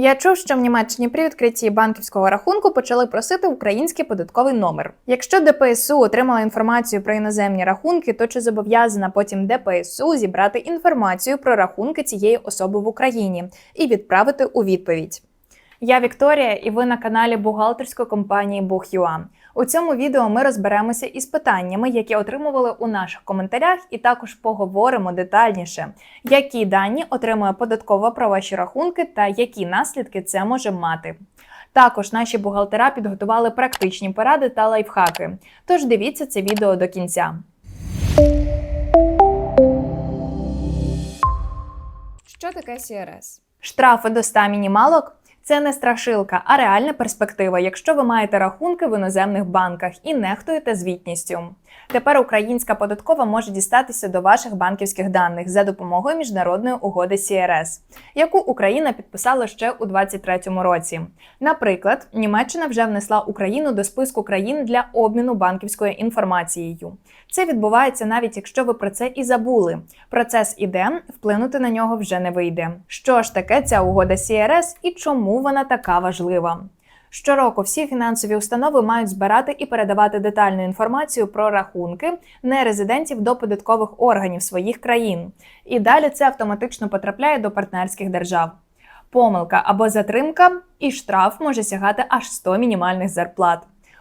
Я чув, що в Німеччині при відкритті банківського рахунку почали просити український податковий номер. Якщо ДПСУ отримала інформацію про іноземні рахунки, то чи зобов'язана потім ДПСУ зібрати інформацію про рахунки цієї особи в Україні і відправити у відповідь? Я Вікторія, і ви на каналі бухгалтерської компанії Бух.ua. У цьому відео ми розберемося із питаннями, які отримували у наших коментарях, і також поговоримо детальніше, які дані отримує податкова про ваші рахунки та які наслідки це може мати. Також наші бухгалтера підготували практичні поради та лайфхаки. Тож дивіться це відео до кінця. Що таке CRS? Штрафи до 100 мінімалок це не страшилка, а реальна перспектива, якщо ви маєте рахунки в іноземних банках і нехтуєте звітністю. Тепер українська податкова може дістатися до ваших банківських даних за допомогою міжнародної угоди CRS, яку Україна підписала ще у 2023 році. Наприклад, Німеччина вже внесла Україну до списку країн для обміну банківською інформацією. Це відбувається навіть якщо ви про це і забули. Процес іде, вплинути на нього вже не вийде. Що ж таке ця угода CRS і чому вона така важлива? Щороку всі фінансові установи мають збирати і передавати детальну інформацію про рахунки нерезидентів до податкових органів своїх країн. І далі це автоматично потрапляє до партнерських держав. Помилка або затримка, і штраф може сягати аж 100 мінімальних зарплат.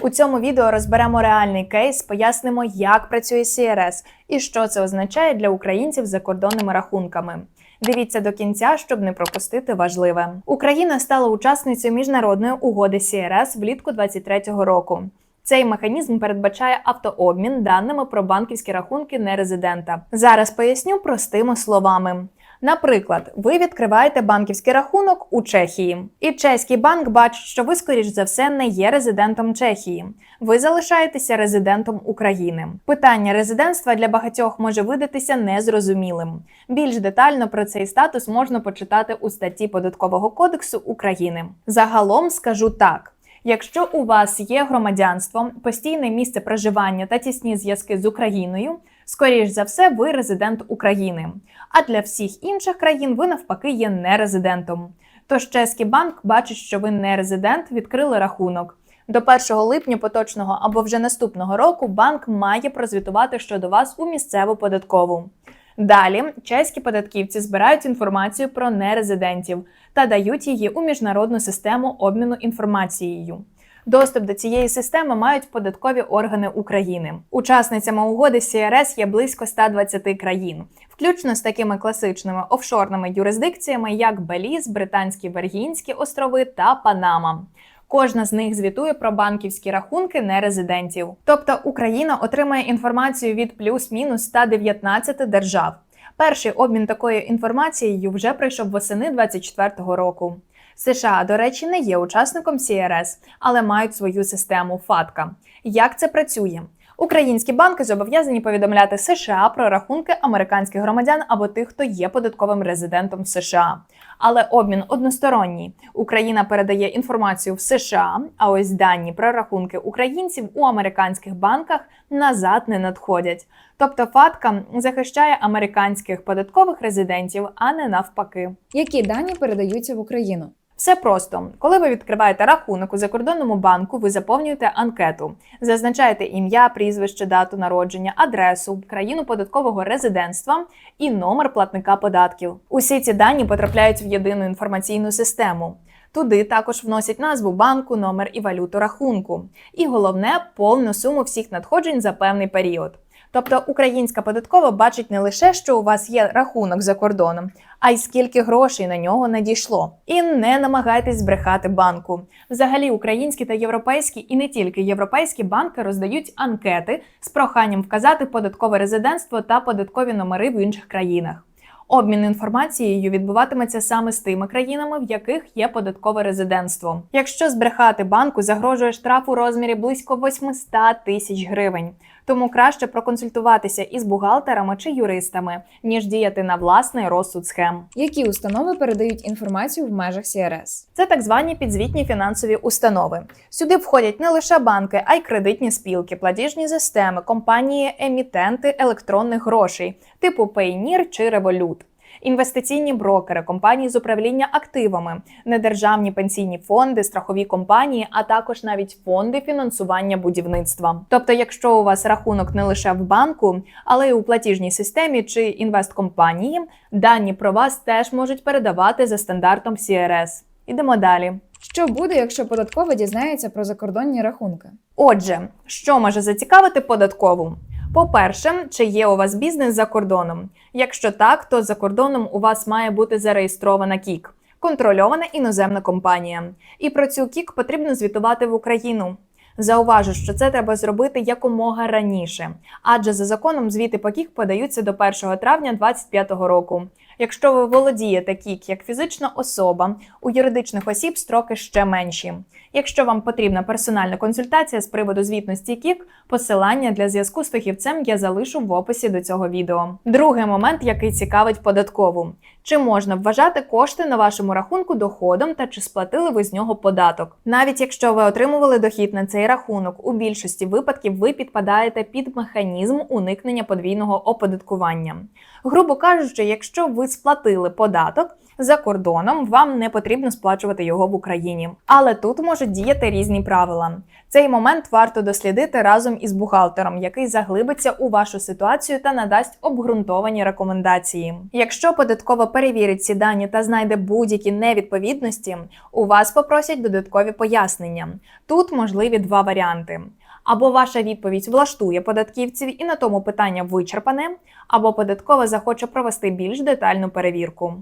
У цьому відео розберемо реальний кейс, пояснимо, як працює CRS і що це означає для українців з закордонними рахунками. Дивіться до кінця, щоб не пропустити важливе. Україна стала учасницею міжнародної угоди СРС влітку 2023 року. Цей механізм передбачає автообмін даними про банківські рахунки нерезидента. Зараз поясню простими словами. Наприклад, ви відкриваєте банківський рахунок у Чехії, і чеський банк бачить, що ви, скоріш за все, не є резидентом Чехії. Ви залишаєтеся резидентом України. Питання резидентства для багатьох може видатися незрозумілим. Більш детально про цей статус можна почитати у статті Податкового кодексу України. Загалом скажу так. Якщо у вас є громадянство, постійне місце проживання та тісні зв'язки з Україною, скоріш за все, ви резидент України. А для всіх інших країн ви навпаки є нерезидентом. Тож чеський банк бачить, що ви не резидент, відкрили рахунок. До 1 липня поточного або вже наступного року банк має прозвітувати щодо вас у місцеву податкову. Далі чеські податківці збирають інформацію про нерезидентів та дають її у міжнародну систему обміну інформацією. Доступ до цієї системи мають податкові органи України. Учасницями угоди CRS є близько 120 країн, включно з такими класичними офшорними юрисдикціями, як Беліз, Британські Вергінські острови та Панама. Кожна з них звітує про банківські рахунки нерезидентів. Тобто Україна отримає інформацію від плюс-мінус 119 держав. Перший обмін такою інформацією вже пройшов восени 2024 року. США, до речі, не є учасником CRS, але мають свою систему FATCA. Як це працює? Українські банки зобов'язані повідомляти США про рахунки американських громадян або тих, хто є податковим резидентом США. Але обмін односторонній. Україна передає інформацію в США, а ось дані про рахунки українців у американських банках назад не надходять. Тобто ФАТКА захищає американських податкових резидентів, а не навпаки. Які дані передаються в Україну? Все просто, коли ви відкриваєте рахунок у закордонному банку, ви заповнюєте анкету, зазначаєте ім'я, прізвище, дату народження, адресу, країну податкового резидентства і номер платника податків. Усі ці дані потрапляють в єдину інформаційну систему. Туди також вносять назву банку, номер і валюту рахунку. І головне повну суму всіх надходжень за певний період. Тобто українська податкова бачить не лише, що у вас є рахунок за кордоном, а й скільки грошей на нього надійшло. І не намагайтесь збрехати банку. Взагалі, українські та європейські, і не тільки європейські банки роздають анкети з проханням вказати податкове резидентство та податкові номери в інших країнах. Обмін інформацією відбуватиметься саме з тими країнами, в яких є податкове резидентство. Якщо збрехати банку, загрожує штраф у розмірі близько 800 тисяч гривень. Тому краще проконсультуватися із бухгалтерами чи юристами, ніж діяти на власний розсуд схем. Які установи передають інформацію в межах CRS? Це так звані підзвітні фінансові установи. Сюди входять не лише банки, а й кредитні спілки, платіжні системи, компанії, емітенти електронних грошей, типу Payoneer чи Revolut. Інвестиційні брокери, компанії з управління активами, недержавні пенсійні фонди, страхові компанії, а також навіть фонди фінансування будівництва. Тобто, якщо у вас рахунок не лише в банку, але й у платіжній системі чи інвесткомпанії, дані про вас теж можуть передавати за стандартом CRS. Ідемо далі. Що буде, якщо податкова дізнається про закордонні рахунки? Отже, що може зацікавити податкову? По-перше, чи є у вас бізнес за кордоном? Якщо так, то за кордоном у вас має бути зареєстрована КІК, контрольована іноземна компанія. І про цю КІК потрібно звітувати в Україну. Зауважу, що це треба зробити якомога раніше, адже за законом звіти по КІК подаються до 1 травня 2025 року. Якщо ви володієте КІК як фізична особа, у юридичних осіб строки ще менші. Якщо вам потрібна персональна консультація з приводу звітності КІК, посилання для зв'язку з фахівцем я залишу в описі до цього відео. Другий момент, який цікавить податкову: чи можна вважати кошти на вашому рахунку доходом та чи сплатили ви з нього податок? Навіть якщо ви отримували дохід на цей рахунок, у більшості випадків ви підпадаєте під механізм уникнення подвійного оподаткування. Грубо кажучи, якщо ви сплатили податок за кордоном, вам не потрібно сплачувати його в Україні. Але тут можуть діяти різні правила. Цей момент варто дослідити разом із бухгалтером, який заглибиться у вашу ситуацію та надасть обґрунтовані рекомендації. Якщо податкова перевірить ці дані та знайде будь-які невідповідності, у вас попросять додаткові пояснення. Тут можливі два варіанти. Або ваша відповідь влаштує податківців і на тому питання вичерпане, або податкова захоче провести більш детальну перевірку.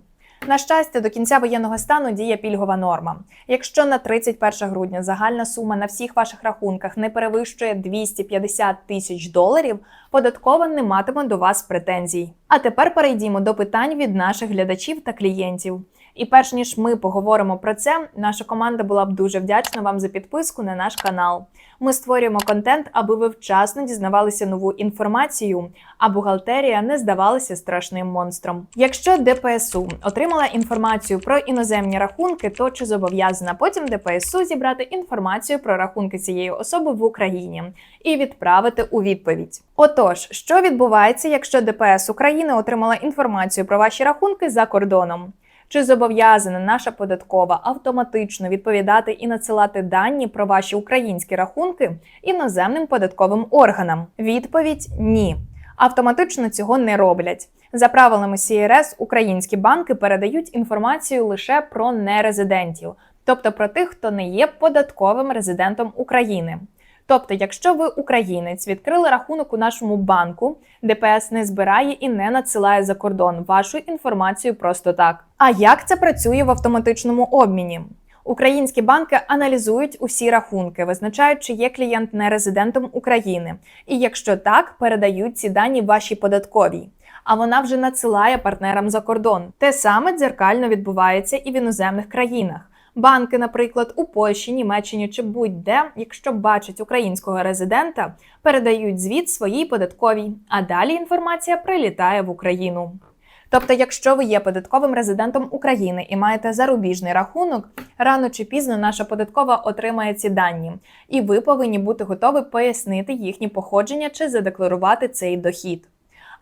На щастя, до кінця воєнного стану діє пільгова норма. Якщо на 31 грудня загальна сума на всіх ваших рахунках не перевищує 250 тисяч доларів, податкова не матиме до вас претензій. А тепер перейдімо до питань від наших глядачів та клієнтів. І перш ніж ми поговоримо про це, наша команда була б дуже вдячна вам за підписку на наш канал. Ми створюємо контент, аби ви вчасно дізнавалися нову інформацію, а бухгалтерія не здавалася страшним монстром. Якщо ДПСУ отримала інформацію про іноземні рахунки, то чи зобов'язана потім ДПСУ зібрати інформацію про рахунки цієї особи в Україні і відправити у відповідь? Отож, що відбувається, якщо ДПС України отримала інформацію про ваші рахунки за кордоном? Чи зобов'язана наша податкова автоматично відповідати і надсилати дані про ваші українські рахунки іноземним податковим органам? Відповідь ні. Автоматично цього не роблять. За правилами CRS, українські банки передають інформацію лише про нерезидентів, тобто про тих, хто не є податковим резидентом України. Тобто, якщо ви українець відкрили рахунок у нашому банку, ДПС не збирає і не надсилає за кордон вашу інформацію просто так. А як це працює в автоматичному обміні? Українські банки аналізують усі рахунки, визначають, чи є клієнт не резидентом України, і якщо так, передають ці дані вашій податковій. А вона вже надсилає партнерам за кордон. Те саме дзеркально відбувається і в іноземних країнах. Банки, наприклад, у Польщі, Німеччині чи будь-де, якщо бачать українського резидента, передають звіт своїй податковій, а далі інформація прилітає в Україну. Тобто, якщо ви є податковим резидентом України і маєте зарубіжний рахунок, рано чи пізно наша податкова отримає ці дані, і ви повинні бути готові пояснити їхнє походження чи задекларувати цей дохід.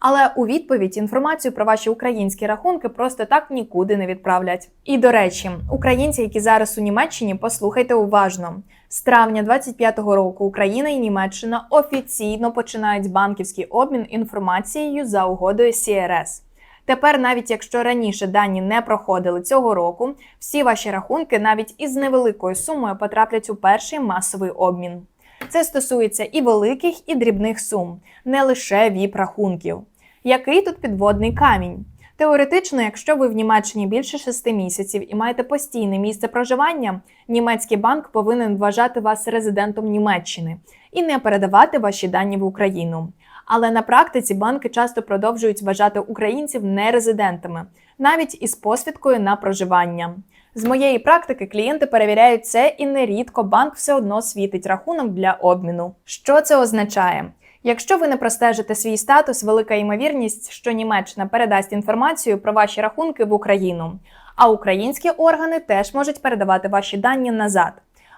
Але у відповідь інформацію про ваші українські рахунки просто так нікуди не відправлять. І до речі, українці, які зараз у Німеччині, послухайте уважно. З травня 25-го року Україна і Німеччина офіційно починають банківський обмін інформацією за угодою CRS. Тепер, навіть якщо раніше дані не проходили цього року, всі ваші рахунки навіть із невеликою сумою потраплять у перший масовий обмін. Це стосується і великих, і дрібних сум, не лише ВІП-рахунків. Який тут підводний камінь? Теоретично, якщо ви в Німеччині більше 6 місяців і маєте постійне місце проживання, німецький банк повинен вважати вас резидентом Німеччини і не передавати ваші дані в Україну. Але на практиці банки часто продовжують вважати українців нерезидентами, навіть із посвідкою на проживання. З моєї практики клієнти перевіряють це, і нерідко банк все одно світить рахунок для обміну. Що це означає? Якщо ви не простежите свій статус, велика ймовірність, що Німеччина передасть інформацію про ваші рахунки в Україну, а українські органи теж можуть передавати ваші дані назад.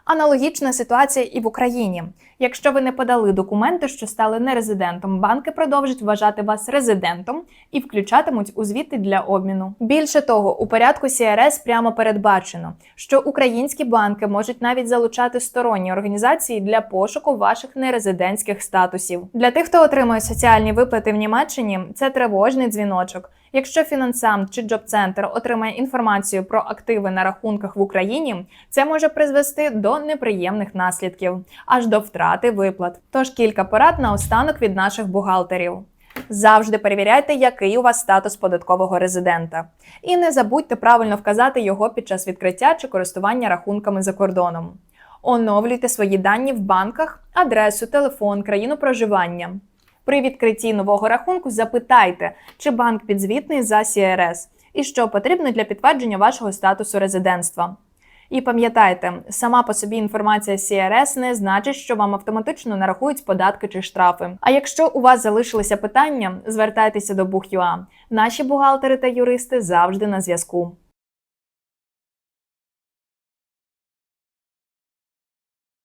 Аналогічна ситуація і в Україні. Якщо ви не подали документи, що стали нерезидентом, банки продовжать вважати вас резидентом і включатимуть у звіти для обміну. Більше того, у порядку CRS прямо передбачено, що українські банки можуть навіть залучати сторонні організації для пошуку ваших нерезидентських статусів. Для тих, хто отримує соціальні виплати в Німеччині, це тривожний дзвіночок. Якщо фінансам чи джоб-центр отримає інформацію про активи на рахунках в Україні, це може призвести до неприємних наслідків, аж до втрати виплат. Тож кілька порад на останок від наших бухгалтерів. Завжди перевіряйте, який у вас статус податкового резидента. І не забудьте правильно вказати його під час відкриття чи користування рахунками за кордоном. Оновлюйте свої дані в банках, адресу, телефон, країну проживання. При відкритті нового рахунку запитайте, чи банк підзвітний за CRS і що потрібно для підтвердження вашого статусу резидентства. І пам'ятайте, сама по собі інформація CRS не значить, що вам автоматично нарахують податки чи штрафи. А якщо у вас залишилися питання, звертайтеся до Бух.ua. Наші бухгалтери та юристи завжди на зв'язку.